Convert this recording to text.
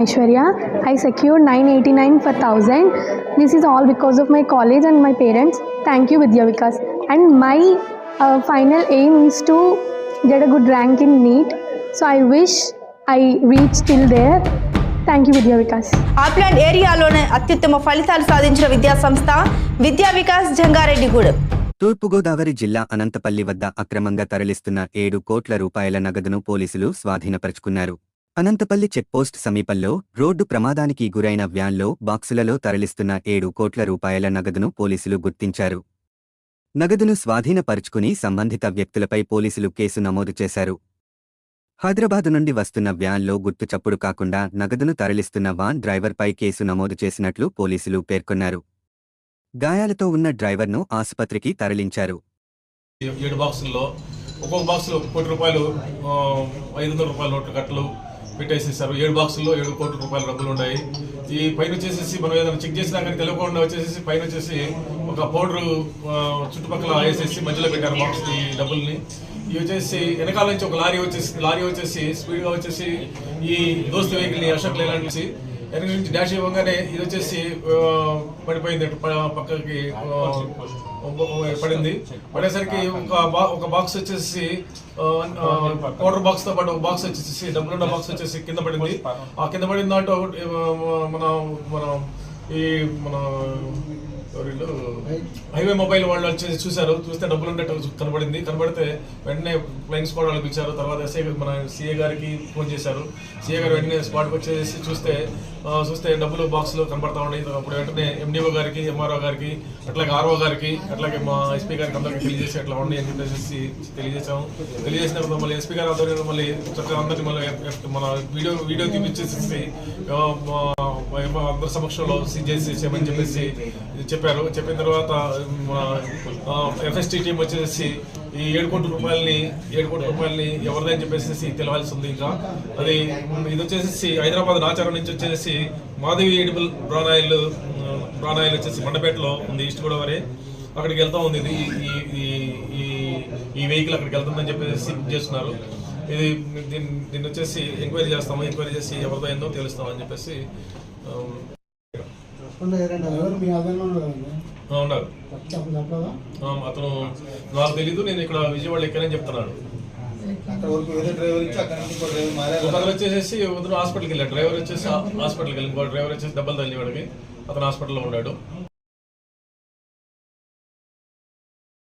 Aishwarya. I secured 989 for 1000. This is all because of my college and my parents. Thank you, Vidya Vikas. And my uh, final aim is to get a good rank in NEET. So I wish I reach till there. Thank you, Vidya Vikas. ఆప్లాండ్ ఏరియాలోనే అత్యుత్తమ ఫలితాలు సాధించిన విద్యా సంస్థ విద్యా వికాస్ జంగారెడ్డిగూడెం తూర్పుగోదావరి జిల్లా అనంతపల్లి వద్ద అక్రమంగా తరలిస్తున్న ఏడు కోట్ల రూపాయల నగదును పోలీసులు స్వాధీనపరుచుకున్నారు అనంతపల్లి చెక్పోస్ట్ సమీపంలో రోడ్డు ప్రమాదానికి గురైన వ్యాన్లో బాక్సులలో తరలిస్తున్న ఏడు కోట్ల రూపాయల నగదును పోలీసులు గుర్తించారు. నగదును స్వాధీనపరుచుకుని సంబంధిత వ్యక్తులపై పోలీసులు కేసు నమోదు చేశారు. హైదరాబాదు నుండి వస్తున్న వ్యాన్లో గుర్తు చప్పుడు కాకుండా నగదును తరలిస్తున్న వాన్ డ్రైవర్పై కేసు నమోదు చేసినట్లు పోలీసులు పేర్కొన్నారు. గాయాలతో ఉన్న డ్రైవర్ను ఆసుపత్రికి తరలించారు. ఏడు బాక్సుల్లో ఒక్కొక్క బాక్సులో కోటి రూపాయలు ఐదు వందల రూపాయల నోట్ల కట్టలు పెట్టేసేసారు. ఏడు బాక్సుల్లో ఏడు కోట్ల రూపాయల డబ్బులు ఉన్నాయి. ఈ పైన వచ్చేసేసి మనం ఏదైనా చెక్ చేసినా కానీ తెలియకుండా వచ్చేసి పైన వచ్చేసి ఒక పౌడర్ చుట్టుపక్కల వేసేసి మధ్యలో పెట్టారు బాక్స్ ఈ డబ్బుల్ని. ఇవి వచ్చేసి వెనకాల నుంచి ఒక లారీ వచ్చేసి లారీ వచ్చేసి స్పీడ్గా వచ్చేసి ఈ దోస్తు వెహికల్ని అశోక్ లేలాంటి వెనక నుంచి డాష్ ఇవ్వగానే ఇది వచ్చేసి పడిపోయింది పక్కకి పడింది. పడేసరికి ఒక బా- ఒక బాక్స్ వచ్చేసి వాటర్ బాక్స్తో పాటు ఒక బాక్స్ వచ్చేసి డబ్బులున్న బాక్స్ వచ్చేసి కింద పడింది. ఆ కింద పడిన దాంట్లో మన మన ఈ మన ఎవరిళ్ళు? హైవే మొబైల్ వాళ్ళు వచ్చి చూశారు. చూస్తే డబ్బులు ఉండేటట్టు కనబడింది. కనబడితే వెంటనే ఫ్లైయింగ్ స్క్వాడ్ వాళ్ళు పిలిచారు తర్వాత ఎస్ఐ మన సీఏ గారికి ఫోన్ చేశారు. సీఏ గారు వెంటనే స్పాట్కి వచ్చేసి చూస్తే చూస్తే డబ్బులు బాక్స్లో కనబడతా ఉన్నాయి. అప్పుడు వెంటనే ఎండిఓ గారికి ఎంఆర్ఓ గారికి అట్లాగే ఆర్ఓ గారికి అట్లాగే మా ఎస్పీ గారికి అందరికీ తెలియజేసి అట్లా ఉన్నాయి అని చెప్పేసి తెలియజేసాము తెలియజేసిన తర్వాత మళ్ళీ ఎస్పీ గారు ఆధ్వర్యంలో మళ్ళీ చక్కగా అందరినీ మళ్ళీ మన వీడియో వీడియో తీపిచ్చేసి అందరి సమక్షంలో సీజ్ చేసి చేయమని చెప్పేసి చెప్పారు. చెప్పిన తర్వాత మన ఎఫ్ఎస్టీ టీం వచ్చేసి ఈ ఏడు కోట్ల రూపాయలని ఏడు కోట్ల రూపాయలని ఎవరిదని చెప్పేసి తెలవాల్సి ఉంది ఇంకా. అది ఇది వచ్చేసి హైదరాబాద్ నాచారం నుంచి వచ్చేసి మాధవి ఎడిబుల్ బ్రానాయిల్ ప్రాణాయిల్ వచ్చేసి మండపేటలో ఉంది ఈస్ట్ గోదావరి. అక్కడికి వెళ్తా ఉంది. ఇది ఈ- ఈ- ఈ ఈ వెహికల్ అక్కడికి వెళ్తుందని చెప్పేసి బుక్ చేస్తున్నారు ఇది దీన్ని దీన్ని వచ్చేసి ఎంక్వైరీ చేస్తాము ఎంక్వైరీ చేసి ఎవరిదో ఏందో తెలుస్తామని చెప్పేసి ఉన్నారు. అతను నాకు తెలీదు నేను ఇక్కడ విజయవాడ ఎక్కనని చెప్తున్నాడు. అక్కడ వరకు ఏదో డ్రైవర్ ఇచ్చి అక్కడ నుంచి ఇంకో డ్రైవర్ మారారు. ఒక అతను వచ్చేసి ఉదయం హాస్పిటల్కి వెళ్ళాడు. డ్రైవర్ వచ్చేసి హాస్పిటల్కి వెళ్ళి డ్రైవర్ వచ్చేసి దెబ్బలు తల్లి వాడికి అతను హాస్పిటల్లో ఉన్నాడు.